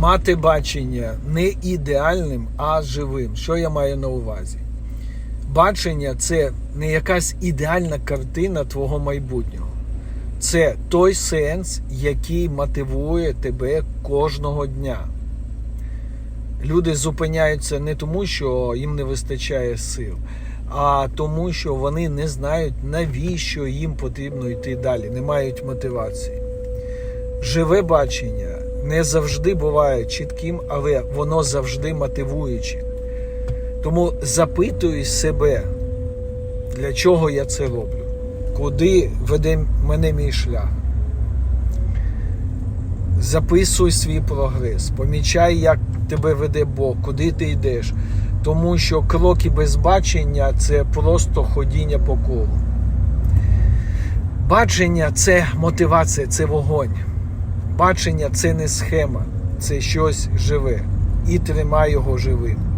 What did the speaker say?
мати бачення не ідеальним, а живим. Що я маю на увазі? Бачення це не якась ідеальна картина твого майбутнього. Це той сенс, який мотивує тебе кожного дня. Люди зупиняються не тому, що їм не вистачає сил, а тому, що вони не знають, навіщо їм потрібно йти далі, не мають мотивації. Живе бачення не завжди буває чітким, але воно завжди мотивуюче. Тому запитуй себе, для чого я це роблю, куди веде мене мій шлях. Записуй свій прогрес, помічай, як тебе веде Бог, куди ти йдеш. Тому що кроки без бачення це просто ходіння по колу. Бачення це мотивація, це вогонь. Бачення це не схема, це щось живе. І тримай його живим.